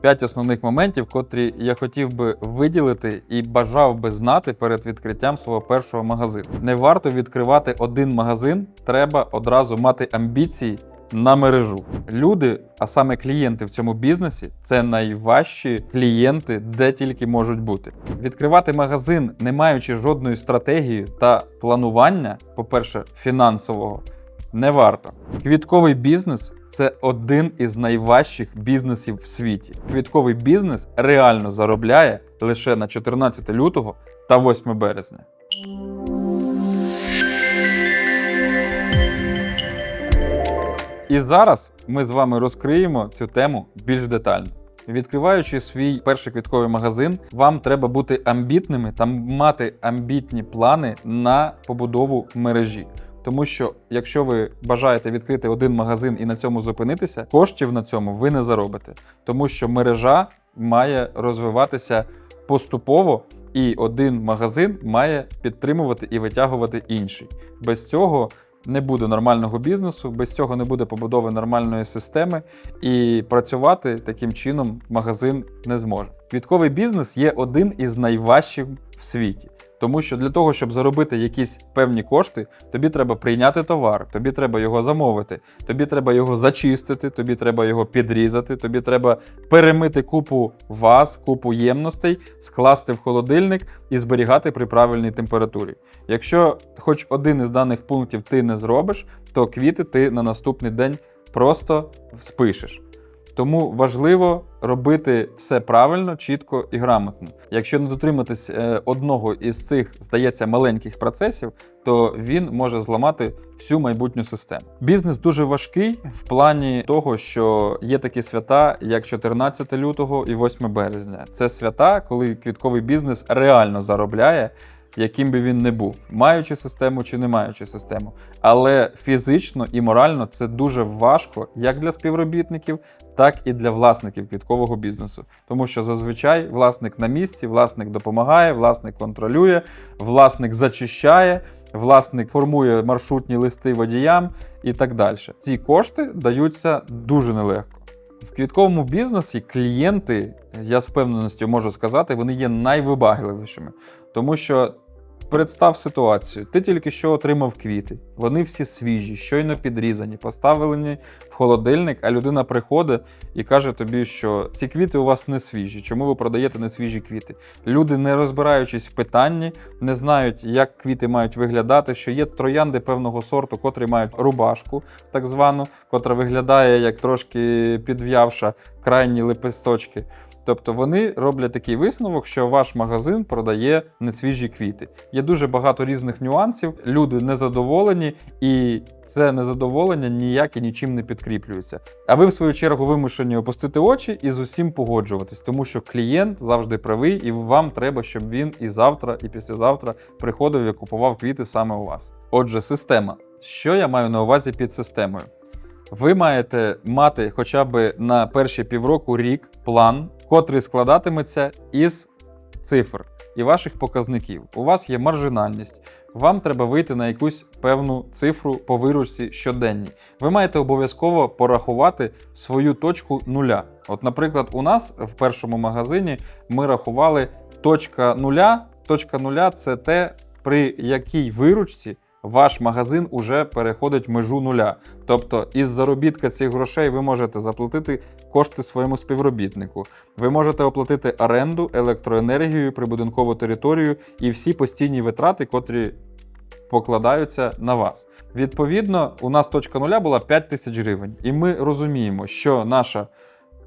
П'ять основних моментів, котрі я хотів би виділити і бажав би знати перед відкриттям свого першого магазину. Не варто відкривати один магазин, треба одразу мати амбіції на мережу. Люди, а саме клієнти в цьому бізнесі, це найважчі клієнти, де тільки можуть бути. Відкривати магазин, не маючи жодної стратегії та планування, по-перше, фінансового, не варто. Квітковий бізнес це один із найважчих бізнесів в світі. Квітковий бізнес реально заробляє лише на 14 лютого та 8 березня. І зараз ми з вами розкриємо цю тему більш детально. Відкриваючи свій перший квітковий магазин, вам треба бути амбітними та мати амбітні плани на побудову мережі. Тому що якщо ви бажаєте відкрити один магазин і на цьому зупинитися, коштів на цьому ви не заробите, тому що мережа має розвиватися поступово, і один магазин має підтримувати і витягувати інший. Без цього не буде нормального бізнесу, без цього не буде побудови нормальної системи, і працювати таким чином магазин не зможе. Квітковий бізнес є один із найважчих в світі. Тому що для того, щоб заробити якісь певні кошти, тобі треба прийняти товар, тобі треба його замовити, тобі треба його зачистити, тобі треба його підрізати, тобі треба перемити купу ваз, купу ємностей, скласти в холодильник і зберігати при правильній температурі. Якщо хоч один із даних пунктів ти не зробиш, то квіти ти на наступний день просто спишеш. Тому важливо робити все правильно, чітко і грамотно. Якщо не дотриматись е, одного із цих, здається, маленьких процесів, то він може зламати всю майбутню систему. Бізнес дуже важкий в плані того, що є такі свята, як 14 лютого і 8 березня. Це свята, коли квітковий бізнес реально заробляє. Яким би він не був, маючи систему чи не маючи систему. Але фізично і морально це дуже важко як для співробітників, так і для власників квіткового бізнесу. Тому що зазвичай власник на місці, власник допомагає, власник контролює, власник зачищає, власник формує маршрутні листи водіям і так далі. Ці кошти даються дуже нелегко. В квітковому бізнесі клієнти, я з впевненістю можу сказати, вони є найвибагливішими. Тому що представ ситуацію: ти тільки що отримав квіти, вони всі свіжі, щойно підрізані, поставлені в холодильник, а людина приходить і каже тобі, що ці квіти у вас не свіжі. Чому ви продаєте не свіжі квіти? Люди, не розбираючись в питанні, не знають, як квіти мають виглядати, що є троянди певного сорту, котрі мають рубашку, так звану, котра виглядає як трошки підв'явша крайні лепесточки. Тобто вони роблять такий висновок, що ваш магазин продає несвіжі квіти. Є дуже багато різних нюансів, люди незадоволені, і це незадоволення ніяк і нічим не підкріплюється. А ви, в свою чергу, вимушені опустити очі і з усім погоджуватись, тому що клієнт завжди правий, і вам треба, щоб він і завтра, і післязавтра приходив і купував квіти саме у вас. Отже, система. Що я маю на увазі під системою? Ви маєте мати хоча б на перші півроку рік план, котрий складатиметься із цифр і ваших показників. У вас є маржинальність. Вам треба вийти на якусь певну цифру по виручці щоденній. Ви маєте обов'язково порахувати свою точку нуля. От, наприклад, у нас в першому магазині ми рахували точка нуля. Точка нуля це те, при якій виручці ваш магазин уже переходить межу нуля. Тобто, із заробітка цих грошей ви можете заплатити кошти своєму співробітнику. Ви можете оплатити оренду, електроенергію, прибудинкову територію і всі постійні витрати, котрі покладаються на вас. Відповідно, у нас точка нуля була 5 тисяч гривень, і ми розуміємо, що наша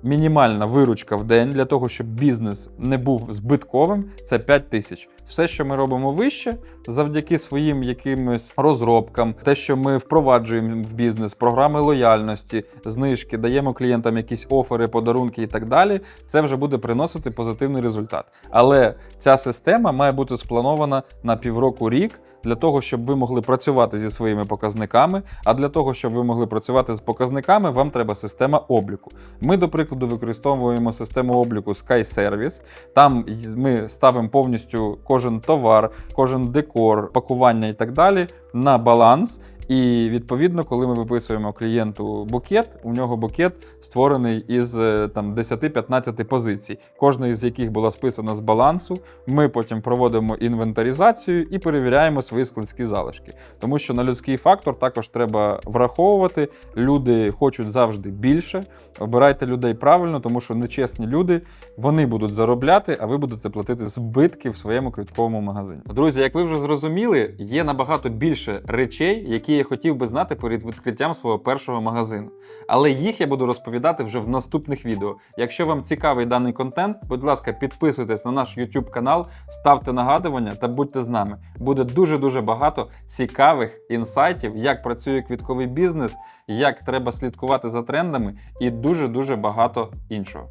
мінімальна виручка в день для того, щоб бізнес не був збитковим, це 5 тисяч. Все, що ми робимо вище, завдяки своїм якимось розробкам, те, що ми впроваджуємо в бізнес, програми лояльності, знижки, даємо клієнтам якісь офери, подарунки і так далі, це вже буде приносити позитивний результат. Але ця система має бути спланована на півроку рік. Для того, щоб ви могли працювати зі своїми показниками, а для того, щоб ви могли працювати з показниками, вам треба система обліку. Ми, до прикладу, використовуємо систему обліку SkyService. Там ми ставимо повністю кожен товар, кожен декор, пакування і так далі на баланс. І відповідно, коли ми виписуємо клієнту букет, у нього букет створений із е, там 10-15 позицій, кожної з яких була списана з балансу. Ми потім проводимо інвентаризацію і перевіряємо свої складські залишки. Тому що на людський фактор також треба враховувати. Люди хочуть завжди більше. Обирайте людей правильно, тому що нечесні люди вони будуть заробляти, а ви будете платити збитки в своєму квітковому магазині. Друзі, як ви вже зрозуміли, є набагато більше речей, які я хотів би знати перед відкриттям свого першого магазину. Але їх я буду розповідати вже в наступних відео. Якщо вам цікавий даний контент, будь ласка, підписуйтесь на наш YouTube канал, ставте нагадування та будьте з нами. Буде дуже дуже багато цікавих інсайтів, як працює квітковий бізнес, як треба слідкувати за трендами, і дуже дуже багато іншого.